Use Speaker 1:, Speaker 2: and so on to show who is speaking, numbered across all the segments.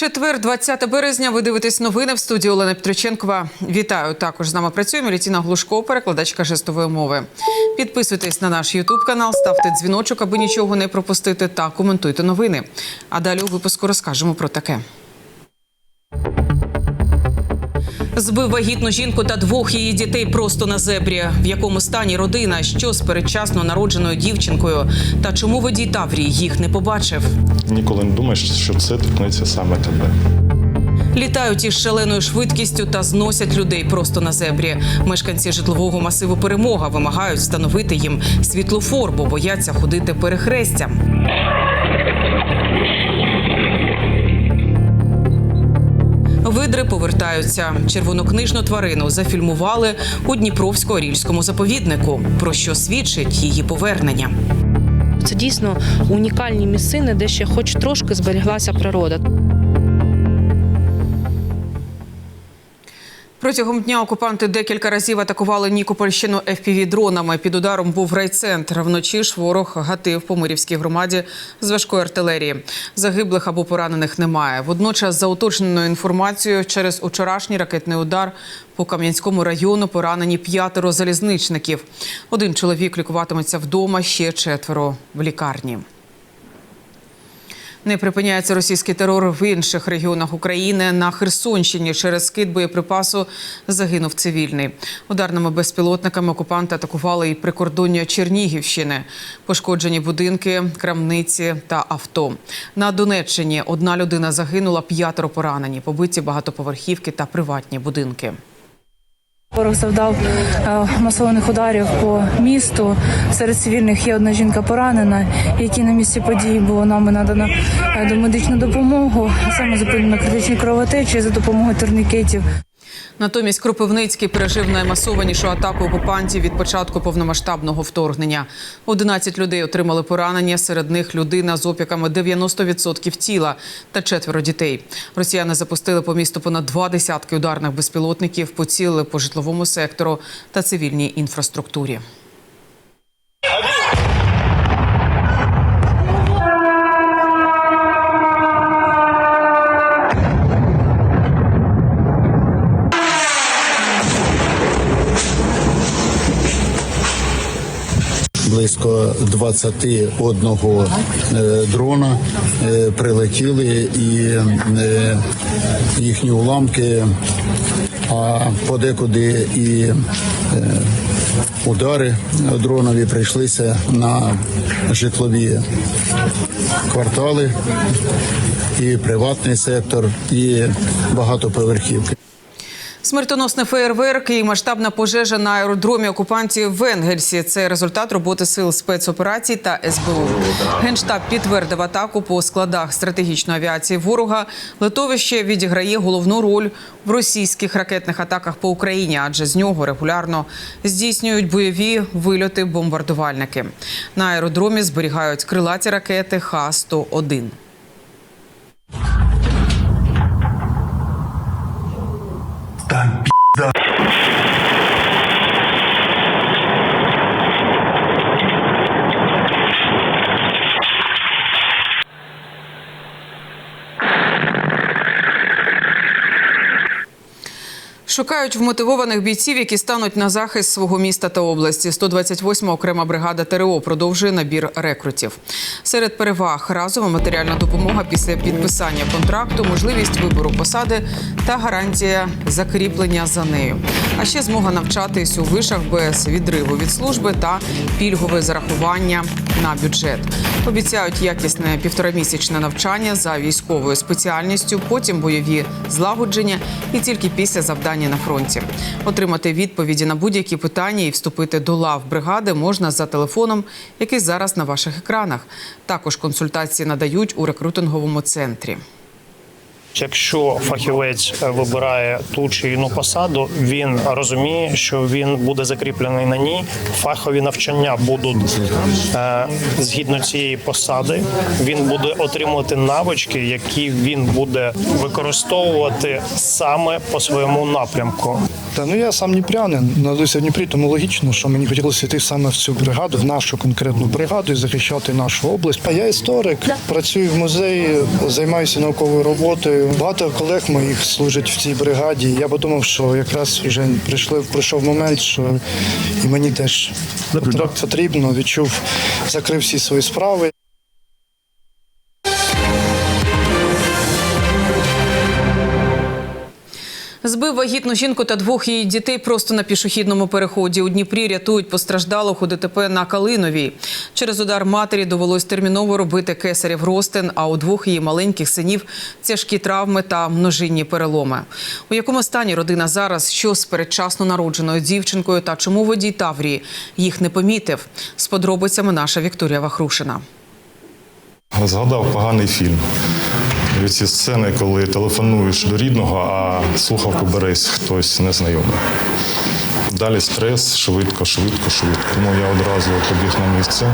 Speaker 1: Четвер, 20 березня. Ви дивитесь новини в студії Олена Петриченкова. Вітаю. Також з нами працює Мілітіна Глушко, перекладачка жестової мови. Підписуйтесь на наш Ютуб канал, ставте дзвіночок, аби нічого не пропустити, та коментуйте новини. А далі у випуску розкажемо про таке. Збив вагітну жінку та двох її дітей просто на зебрі. В якому стані родина, що з передчасно народженою дівчинкою, та чому водій Таврії їх не побачив.
Speaker 2: Ніколи не думаєш, що це торкнеться саме тебе.
Speaker 1: Літають із шаленою швидкістю та зносять людей просто на зебрі. Мешканці житлового масиву Перемога вимагають встановити їм світлофор, бо бояться ходити перехрестям. Видри повертаються. Червонокнижну тварину зафільмували у Дніпровсько-Орільському заповіднику, про що свідчить її повернення.
Speaker 3: Це дійсно унікальні місцини, де ще хоч трошки зберіглася природа.
Speaker 1: Протягом дня окупанти декілька разів атакували Нікопольщину fpv дронами. Під ударом був райцентр. Вночі ж ворог гатив по Мирівській громаді з важкої артилерії. Загиблих або поранених немає. Водночас, за уточненою інформацією, через учорашній ракетний удар по Кам'янському району поранені п'ятеро залізничників. Один чоловік лікуватиметься вдома, ще четверо в лікарні. Не припиняється російський терор в інших регіонах України. На Херсонщині через скид боєприпасу загинув цивільний. Ударними безпілотниками окупанти атакували і прикордоння Чернігівщини. Пошкоджені будинки, крамниці та авто. На Донеччині одна людина загинула, п'ятеро поранені, побиті багатоповерхівки та приватні будинки.
Speaker 4: Ворог завдав е, масованих ударів по місту. Серед цивільних є одна жінка поранена, якій на місці події було нами надано до домедичну допомогу. Саме зупинено критичні кровотечі за допомогою турнікетів.
Speaker 1: Натомість Кропивницький пережив наймасованішу атаку окупантів від початку повномасштабного вторгнення. 11 людей отримали поранення. Серед них людина з опіками 90% тіла та четверо дітей. Росіяни запустили по місту понад два десятки ударних безпілотників, поцілили по житловому сектору та цивільній інфраструктурі.
Speaker 5: Близько 21 е, дрона е, прилетіли і е, їхні уламки, а подекуди і удари дронові прийшлися на житлові квартали, і приватний сектор, і багатоповерхівки.
Speaker 1: Смертоносний феєрверк і масштабна пожежа на аеродромі окупантів в Енгельсі. Це результат роботи сил спецоперацій та СБУ. Генштаб підтвердив атаку по складах стратегічної авіації ворога. Литовище відіграє головну роль в російських ракетних атаках по Україні, адже з нього регулярно здійснюють бойові вильоти бомбардувальники. На аеродромі зберігають крилаті ракети Х-101. Шукають вмотивованих бійців, які стануть на захист свого міста та області. 128-ма окрема бригада ТРО продовжує набір рекрутів. Серед переваг разова матеріальна допомога після підписання контракту, можливість вибору посади та гарантія закріплення за нею. А ще змога навчатись у вишах без відриву від служби та пільгове зарахування на бюджет. Обіцяють якісне півторамісячне навчання за військовою спеціальністю, потім бойові злагодження і тільки після завдання на фронті. Отримати відповіді на будь-які питання і вступити до лав бригади можна за телефоном, який зараз на ваших екранах. Також консультації надають у рекрутинговому центрі.
Speaker 6: Якщо фахівець е, вибирає ту чи іншу посаду, він розуміє, що він буде закріплений на ній. Фахові навчання будуть е, згідно цієї посади. Він буде отримувати навички, які він буде використовувати саме по своєму напрямку.
Speaker 7: Та ну я сам дніпрянин, народився в Дніпрі, тому логічно, що мені хотілося йти саме в цю бригаду, в нашу конкретну бригаду і захищати нашу область. А я історик, працюю в музеї, займаюся науковою роботою. Дякую. Багато колег моїх служить в цій бригаді. Я подумав, що якраз вже прийшли, прийшов момент, що і мені теж потрібно, відчув, закрив всі свої справи.
Speaker 1: Збив вагітну жінку та двох її дітей просто на пішохідному переході. У Дніпрі рятують постраждалих у ДТП на Калиновій. Через удар матері довелось терміново робити кесарів ростин, а у двох її маленьких синів тяжкі травми та множинні переломи. У якому стані родина зараз, що з передчасно народженою дівчинкою та чому водій Таврії їх не помітив? З подробицями наша Вікторія Вахрушина.
Speaker 2: Згадав поганий фільм. І ці сцени, коли телефонуєш до рідного, а слухавку бересь хтось незнайомий. Далі стрес, швидко, швидко, швидко. Тому я одразу побіг на місце,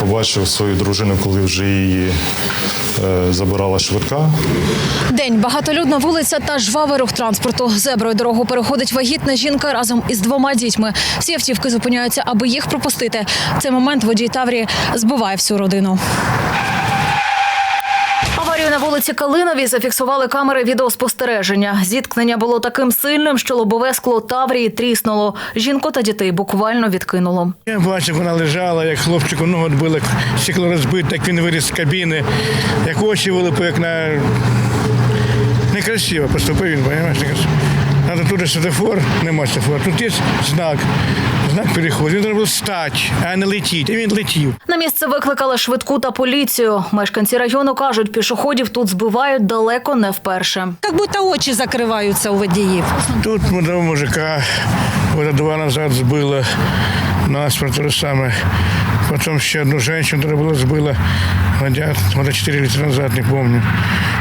Speaker 2: побачив свою дружину, коли вже її е, забирала швидка.
Speaker 8: День багатолюдна вулиця та жвавий рух транспорту. Зеброю дорогу переходить вагітна жінка разом із двома дітьми. Всі автівки зупиняються, аби їх пропустити. В цей момент водій Таврії збиває всю родину. На вулиці Калиновій зафіксували камери відеоспостереження. Зіткнення було таким сильним, що лобове скло Таврії тріснуло. Жінку та дітей буквально відкинуло.
Speaker 9: Я бачив, вона лежала, як хлопчику ногу відбили, стекло розбите, як він виріс з кабіни, як очі вилипи, як на некрасиво поступив він, розумієш, некрасиво. Тут светофор, нема светофора, Тут є знак, знак переходу. Він треба було стати, а не летіти. І він летів.
Speaker 8: На місце викликали швидку та поліцію. Мешканці району кажуть, пішоходів тут збивають далеко не вперше.
Speaker 10: Як будто очі закриваються у водіїв.
Speaker 9: Тут молодого мужика года два назад збило нас про те же саме. Потім ще одну жінку треба було збила года, года 4 літа назад, не пам'ятаю.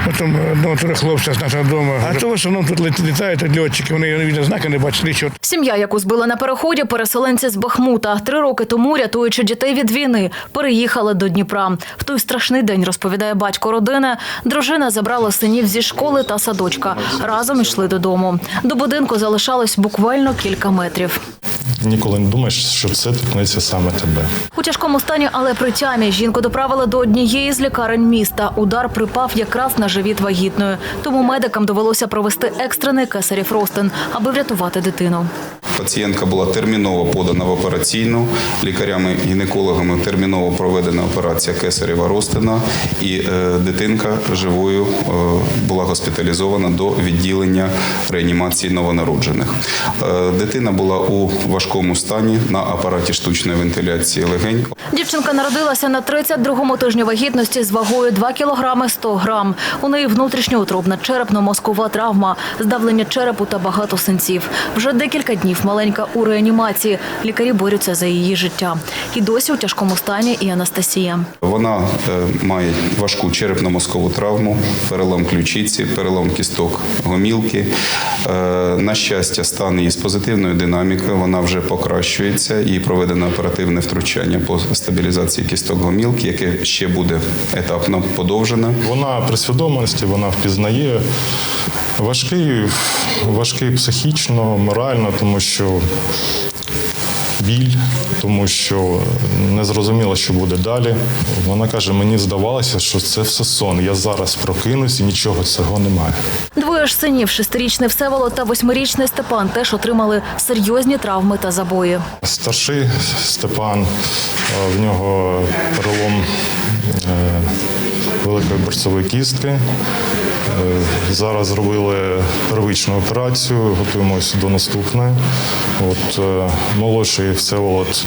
Speaker 9: Потім одного того хлопця з нашого дому. А то в основному тут літають льотчики, вони видно, знака не бачать, нічого.
Speaker 8: Сім'я, яку збили на переході, переселенці з Бахмута. Три роки тому, рятуючи дітей від війни, переїхали до Дніпра. В той страшний день, розповідає батько родини, дружина забрала синів зі школи та садочка. Разом йшли додому. До будинку залишалось буквально кілька метрів.
Speaker 2: Ніколи не думаєш, що це торкнеться саме тебе.
Speaker 8: У тяжкому стані, але при тямі жінку доправили до однієї з лікарень міста. Удар припав якраз на живіт вагітної. Тому медикам довелося провести екстрений кесарів ростин, аби врятувати дитину.
Speaker 11: Пацієнтка була терміново подана в операційну. Лікарями-гінекологами терміново проведена операція кесарева Ростина, і е, дитинка живою е, була госпіталізована до відділення реанімації новонароджених. Е, дитина була у важкому стані на апараті штучної вентиляції легень.
Speaker 8: Дівчинка народилася на 32-му тижні вагітності з вагою 2 кілограми 100 грам. У неї внутрішньоутробна черепно-мозкова травма, здавлення черепу та багато синців. Вже декілька днів маленька у реанімації. Лікарі борються за її життя. І досі у тяжкому стані і Анастасія.
Speaker 11: Вона е, має важку черепно-мозкову травму, перелом ключиці, перелом кісток гомілки. Е, На щастя, стан її з позитивною динамікою. Вона вже покращується і проведено оперативне втручання по стабілізації кісток гомілки, яке ще буде етапно подовжене.
Speaker 2: Вона при свідомості, вона впізнає. Важкий, важкий психічно, морально, тому що біль, тому що не зрозуміло, що буде далі. Вона каже: мені здавалося, що це все сон. Я зараз прокинусь і нічого цього немає.
Speaker 8: Двоє ж синів, шестирічний Всеволод та восьмирічний Степан, теж отримали серйозні травми та забої.
Speaker 2: Старший Степан, е, в нього перелом е, великої борцової кістки. Е, Зараз зробили первичну операцію, готуємося до наступної. От, е, молодший Всеволод,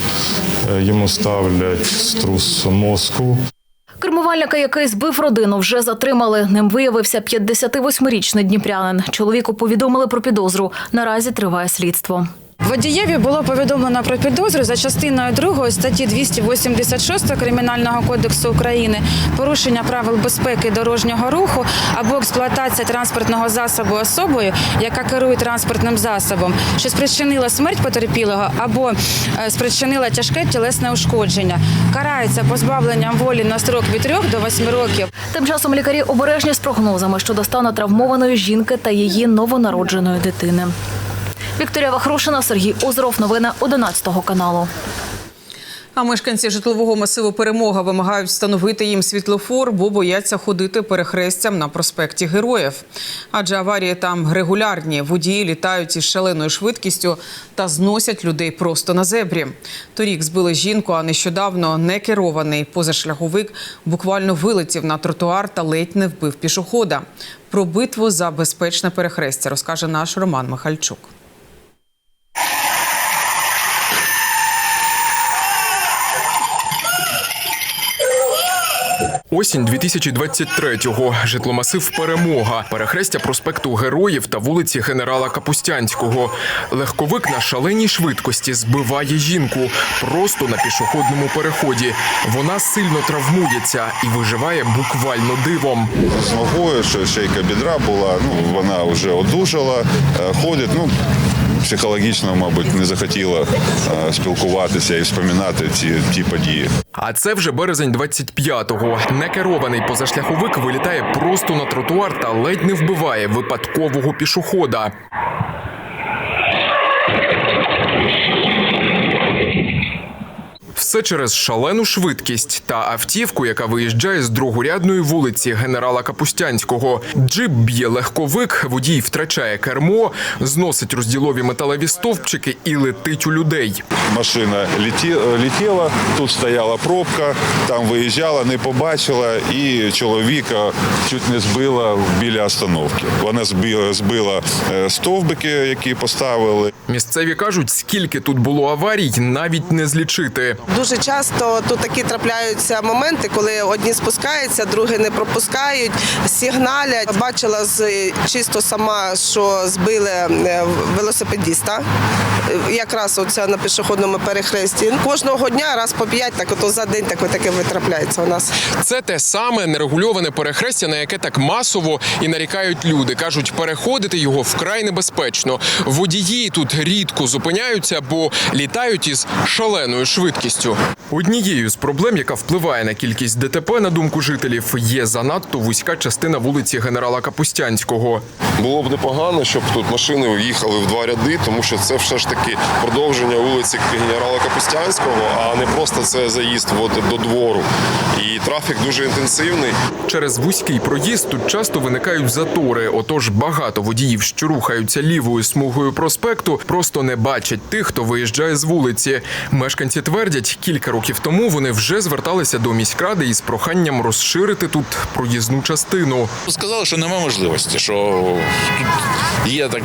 Speaker 2: е, йому ставлять струс мозку.
Speaker 8: Кермувальника, який збив родину, вже затримали. Ним виявився 58-річний дніпрянин. Чоловіку повідомили про підозру. Наразі триває слідство.
Speaker 4: Водієві було повідомлено про підозру за частиною 2 статті 286 Кримінального кодексу України порушення правил безпеки дорожнього руху або експлуатація транспортного засобу особою, яка керує транспортним засобом, що спричинила смерть потерпілого або е, спричинила тяжке тілесне ушкодження. Карається позбавленням волі на строк від 3 до 8 років.
Speaker 8: Тим часом лікарі обережні з прогнозами щодо стану травмованої жінки та її новонародженої дитини. Вікторія Вахрушина, Сергій Озеров. Новини 11 каналу.
Speaker 1: А мешканці житлового масиву Перемога вимагають встановити їм світлофор, бо бояться ходити перехрестям на проспекті Героїв. Адже аварії там регулярні. Водії літають із шаленою швидкістю та зносять людей просто на зебрі. Торік збили жінку, а нещодавно некерований позашляховик буквально вилетів на тротуар та ледь не вбив пішохода. Про битву за безпечне перехрестя розкаже наш Роман Михальчук.
Speaker 12: Осінь 2023-го. Житломасив Перемога, перехрестя проспекту Героїв та вулиці генерала Капустянського. Легковик на шаленій швидкості збиває жінку просто на пішохідному переході. Вона сильно травмується і виживає буквально дивом.
Speaker 13: з ногою, що шейка бідра була, ну вона вже одужала, е, ходить. Ну психологічно, мабуть, не захотіла е, спілкуватися і вспоминати ці ті події.
Speaker 12: А це вже березень 25-го. Некерований позашляховик вилітає просто на тротуар та ледь не вбиває випадкового пішохода. Все через шалену швидкість та автівку, яка виїжджає з другорядної вулиці генерала Капустянського. Джип б'є легковик, водій втрачає кермо, зносить розділові металеві стовпчики і летить у людей.
Speaker 13: Машина літі, літіла, тут стояла пробка, там виїжджала, не побачила, і чоловіка чуть не збила біля остановки. Вона збила, збила е, стовбики, які поставили.
Speaker 12: Місцеві кажуть, скільки тут було аварій, навіть не злічити.
Speaker 14: Дуже часто тут такі трапляються моменти, коли одні спускаються, другі не пропускають, сигналять. Бачила з чисто сама, що збили е, велосипедіста. Якраз оце на пішохідному перехресті. Кожного дня раз по п'ять, так ото за день так таке витрапляється у нас.
Speaker 12: Це те саме нерегульоване перехрестя, на яке так масово і нарікають люди. кажуть, переходити його вкрай небезпечно. Водії тут рідко зупиняються, бо літають із шаленою швидкістю. Однією з проблем, яка впливає на кількість ДТП, на думку жителів, є занадто вузька частина вулиці генерала Капустянського.
Speaker 15: Було б непогано, щоб тут машини їхали в два ряди, тому що це все ж таки продовження вулиці генерала Капустянського, а не просто це заїзд от до двору. І трафік дуже інтенсивний.
Speaker 12: Через вузький проїзд тут часто виникають затори. Отож, багато водіїв, що рухаються лівою смугою проспекту, просто не бачать тих, хто виїжджає з вулиці. Мешканці твердять, кілька років тому вони вже зверталися до міськради із проханням розширити тут проїзну частину.
Speaker 16: Сказали, що немає можливості, що тут є так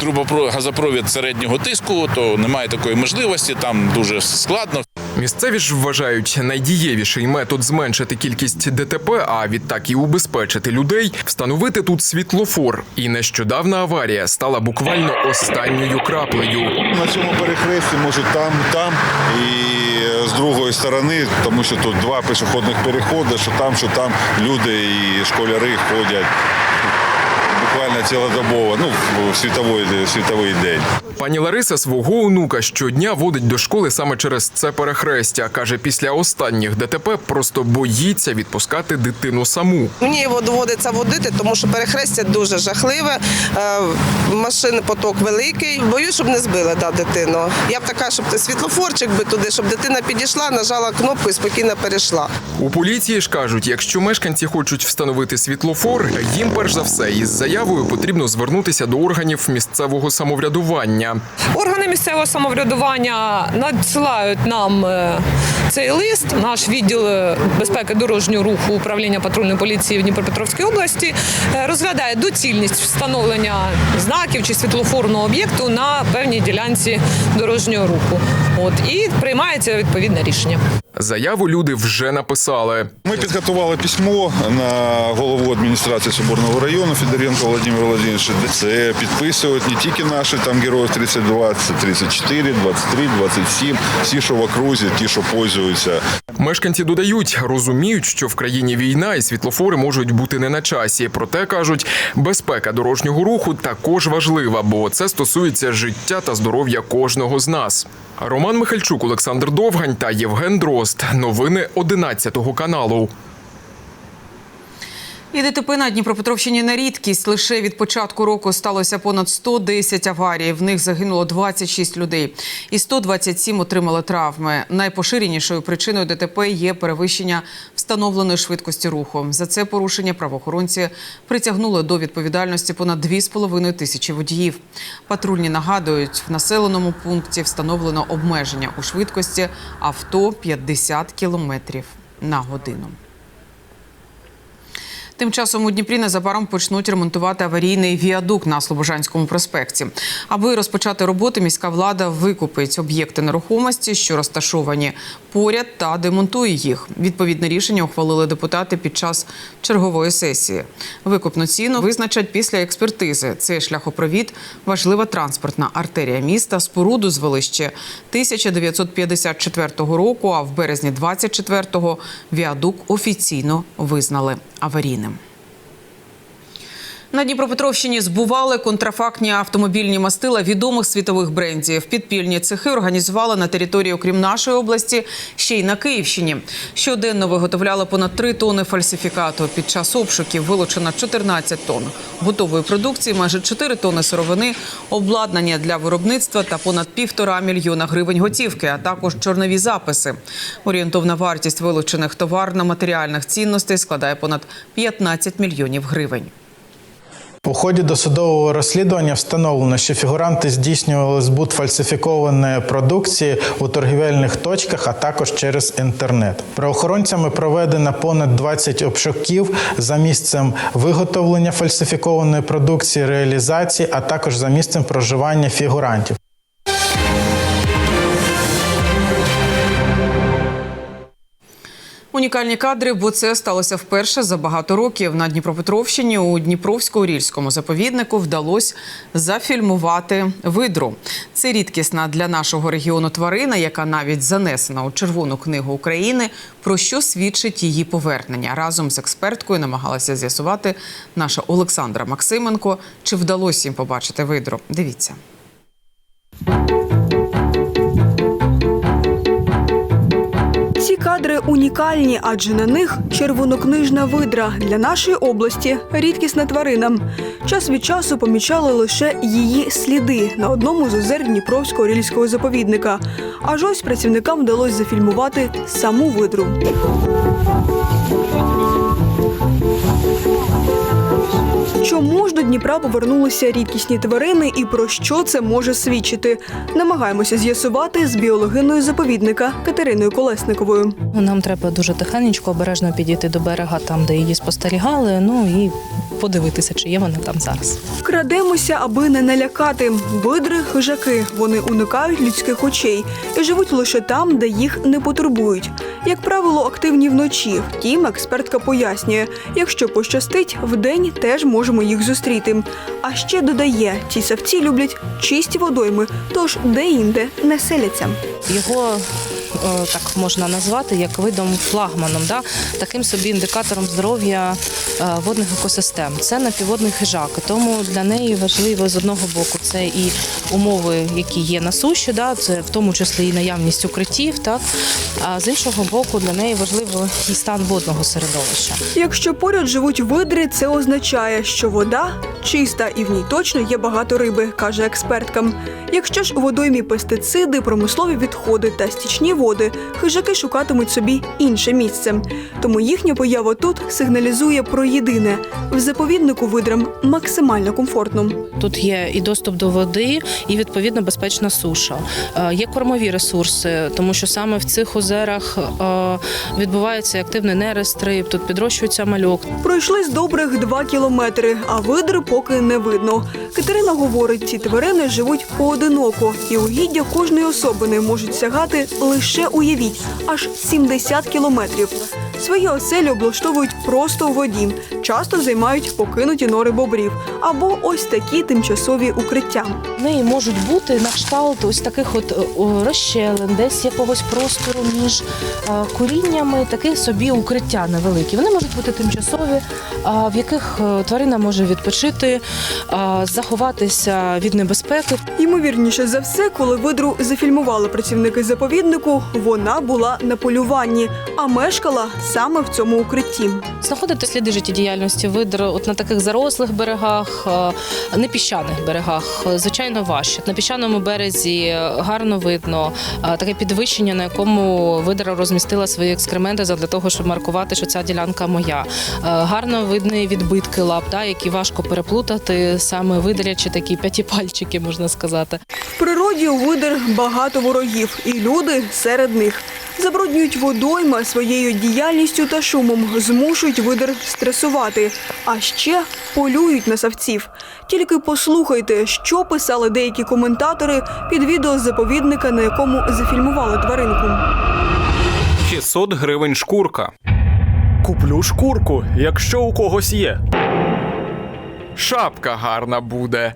Speaker 16: трубопро газопровід середнього тиску, то немає такої можливості, там дуже складно.
Speaker 12: Місцеві ж вважають найдієвіший метод зменшити кількість ДТП, а відтак і убезпечити людей, встановити тут світлофор. І нещодавна аварія стала буквально останньою краплею.
Speaker 13: На цьому перехресті, може там, там і другої сторони, тому що тут два пішохідних переходи, що там, що там люди і школяри ходять буквально цілодобово, ну, в світовий, світовий день.
Speaker 12: Пані Лариса свого онука щодня водить до школи саме через це перехрестя. каже, після останніх ДТП просто боїться відпускати дитину саму.
Speaker 14: Мені його доводиться водити, тому що перехрестя дуже жахливе, е, машин поток великий. Боюсь, щоб не збили да, дитину. Я б така, щоб світлофорчик би туди, щоб дитина підійшла, нажала кнопку і спокійно перейшла.
Speaker 12: У поліції ж кажуть, якщо мешканці хочуть встановити світлофор, їм перш за все із заявою потрібно звернутися до органів місцевого самоврядування.
Speaker 17: Органи місцевого самоврядування надсилають нам е, цей лист. Наш відділ е, безпеки дорожнього руху управління патрульної поліції в Дніпропетровській області е, розглядає доцільність встановлення знаків чи світлофорного об'єкту на певній ділянці дорожнього руху. От і приймається відповідне рішення.
Speaker 12: Заяву люди вже написали.
Speaker 13: Ми підготували письмо на голову адміністрації Соборного району Федоренко Володимир Володимирович. де Це підписують не тільки наші там герої 32, це 34, 23, 27, всі, що в окрузі, ті, що пользуються.
Speaker 12: Мешканці додають, розуміють, що в країні війна і світлофори можуть бути не на часі. Проте кажуть, безпека дорожнього руху також важлива, бо це стосується життя та здоров'я кожного з нас. Роман Михальчук, Олександр Довгань та Євген Дрозд. Новини 11 каналу.
Speaker 1: І ДТП на Дніпропетровщині на рідкість. Лише від початку року сталося понад 110 аварій. В них загинуло 26 людей. І 127 отримали травми. Найпоширенішою причиною ДТП є перевищення встановленої швидкості руху. За це порушення правоохоронці притягнули до відповідальності понад 2,5 тисячі водіїв. Патрульні нагадують, в населеному пункті встановлено обмеження у швидкості авто 50 кілометрів на годину. Тим часом у Дніпрі незабаром почнуть ремонтувати аварійний віадук на Слобожанському проспекті. Аби розпочати роботи, міська влада викупить об'єкти нерухомості, що розташовані поряд, та демонтує їх. Відповідне рішення ухвалили депутати під час чергової сесії. Викупну ціну визначать після експертизи. Цей шляхопровід важлива транспортна артерія міста. Споруду звели ще 1954 року. А в березні 24-го віадук офіційно визнали аварійним. На Дніпропетровщині збували контрафактні автомобільні мастила відомих світових брендів. Підпільні цехи організували на території, окрім нашої області, ще й на Київщині. Щоденно виготовляли понад 3 тони фальсифікату. Під час обшуків вилучено 14 тонн готової продукції, майже 4 тони сировини, обладнання для виробництва та понад півтора мільйона гривень готівки, а також чорнові записи. Орієнтовна вартість вилучених товарно-матеріальних цінностей складає понад 15 мільйонів гривень.
Speaker 18: У ході досудового розслідування встановлено, що фігуранти здійснювали збут фальсифікованої продукції у торгівельних точках, а також через інтернет. Правоохоронцями проведено понад 20 обшуків за місцем виготовлення фальсифікованої продукції, реалізації, а також за місцем проживання фігурантів.
Speaker 1: Унікальні кадри, бо це сталося вперше за багато років. На Дніпропетровщині у Дніпровсько-Урільському заповіднику вдалося зафільмувати видру. Це рідкісна для нашого регіону тварина, яка навіть занесена у Червону книгу України. Про що свідчить її повернення? Разом з експерткою намагалася з'ясувати наша Олександра Максименко. Чи вдалося їм побачити видру? Дивіться.
Speaker 19: Ці кадри унікальні, адже на них червонокнижна видра для нашої області рідкісна тварина. Час від часу помічали лише її сліди на одному з озер Дніпровського рільського заповідника. Аж ось працівникам вдалося зафільмувати саму видру. Чому ж до Дніпра повернулися рідкісні тварини і про що це може свідчити? Намагаємося з'ясувати з біологиною заповідника Катериною Колесниковою.
Speaker 3: Нам треба дуже тихенечко, обережно підійти до берега, там, де її спостерігали, ну і подивитися, чи є вона там зараз.
Speaker 19: Крадемося, аби не налякати. Видри хижаки. Вони уникають людських очей і живуть лише там, де їх не потурбують. Як правило, активні вночі. Втім, експертка пояснює, якщо пощастить, вдень теж можемо їх зустріти. А ще додає, ці савці люблять чисті водойми, тож де-інде не селяться.
Speaker 3: Його так можна назвати як видом флагманом, да? таким собі індикатором здоров'я е, водних екосистем. Це напівводний хижак, тому для неї важливо з одного боку це і умови, які є на суші, да? це в тому числі і наявність укриттів, так? а з іншого боку для неї важливо і стан водного середовища.
Speaker 19: Якщо поряд живуть видри, це означає, що вода чиста і в ній точно є багато риби, каже експертка. Якщо ж у водоймі пестициди, промислові відходи та стічні води, хижаки шукатимуть собі інше місце. Тому їхня поява тут сигналізує про єдине в заповіднику видрам максимально комфортно.
Speaker 3: Тут є і доступ до води, і відповідно безпечна суша. Е, Є кормові ресурси, тому що саме в цих озерах е, відбувається активний нерест риб, тут підрощується мальок.
Speaker 19: Пройшли з добрих два кілометри, а видри поки не видно. Катерина говорить, ці тварини живуть поодиноко, і угіддя кожної особини можуть сягати лише уявіть аж 70 кілометрів. Свої оселі облаштовують просто у воді, часто займають покинуті нори бобрів або ось такі тимчасові укриття.
Speaker 3: В неї можуть бути на кшталт ось таких от е, розщелин, десь якогось простору між е, коріннями, таке собі укриття невеликі. Вони можуть бути тимчасові, в яких е, тварина може відпочити, заховатися від небезпеки.
Speaker 19: Ймовірніше за все, коли видру зафільмували працівники заповіднику, вона була на полюванні, а мешкала саме в цьому укритті.
Speaker 3: Знаходити сліди життєдіяльності видр от на таких зарослих берегах, не піщаних берегах, звичайно, важче. На піщаному березі е, гарно видно е, таке підвищення, на якому видра розмістила свої екскременти для того, щоб маркувати, що ця ділянка моя. Е, Гарно видні відбитки лап, да, які важко переплутати, саме видалячи такі п'ятипальчики, можна сказати.
Speaker 19: В природі у видер багато ворогів, і люди серед них. Забруднюють водойма своєю діяльністю та шумом, змушують видер стресувати, а ще полюють на савців. Тільки послухайте, що писали деякі коментатори під відео заповідника, на якому зафільмували тваринку.
Speaker 20: 600 гривень шкурка. Куплю шкурку, якщо у когось є.
Speaker 12: Шапка гарна буде.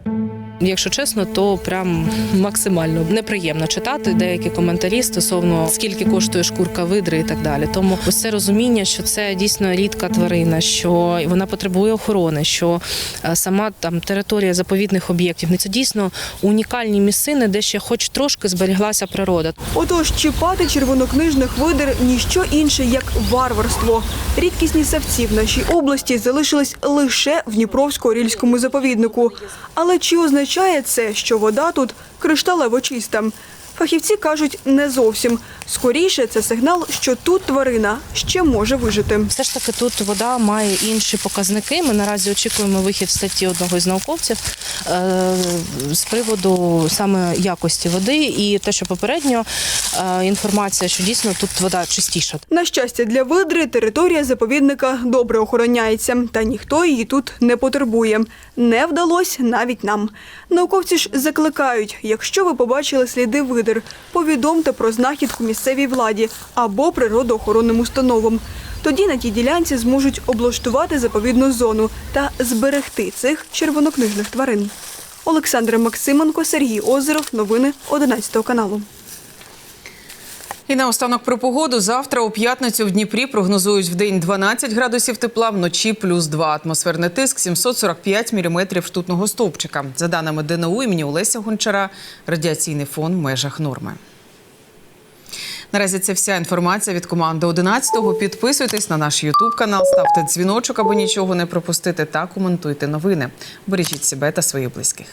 Speaker 3: Якщо чесно, то прям максимально неприємно читати деякі коментарі стосовно скільки коштує шкурка видри і так далі. Тому ось це розуміння, що це дійсно рідка тварина, що вона потребує охорони, що е, сама там територія заповідних об'єктів це дійсно унікальні місцини, де ще хоч трошки зберіглася природа.
Speaker 19: Отож, чіпати червонокнижних видер ніщо інше, як варварство. Рідкісні савці в нашій області залишились лише в Дніпровсько-Орільському заповіднику. Але чи означає це, що вода тут кришталево чиста? Фахівці кажуть, не зовсім. Скоріше, це сигнал, що тут тварина ще може вижити.
Speaker 3: Все ж таки тут вода має інші показники. Ми наразі очікуємо вихід статті одного із науковців е, з приводу саме якості води і те, що попередньо е, інформація, що дійсно тут вода чистіша.
Speaker 19: На щастя, для видри територія заповідника добре охороняється, та ніхто її тут не потребує. Не вдалося навіть нам. Науковці ж закликають: якщо ви побачили сліди видр, повідомте про знахідку місцевій владі або природоохоронним установам. Тоді на тій ділянці зможуть облаштувати заповідну зону та зберегти цих червонокнижних тварин. Олександр Максименко, Сергій Озеров. Новини 11 каналу.
Speaker 1: І наостанок про погоду. Завтра у п'ятницю в Дніпрі прогнозують в день 12 градусів тепла, вночі плюс 2. Атмосферний тиск 745 міліметрів штутного стовпчика. За даними ДНУ імені Олеся Гончара, радіаційний фон в межах норми. Наразі це вся інформація від команди 11-го. Підписуйтесь на наш Ютуб канал, ставте дзвіночок, аби нічого не пропустити, та коментуйте новини. Бережіть себе та своїх близьких.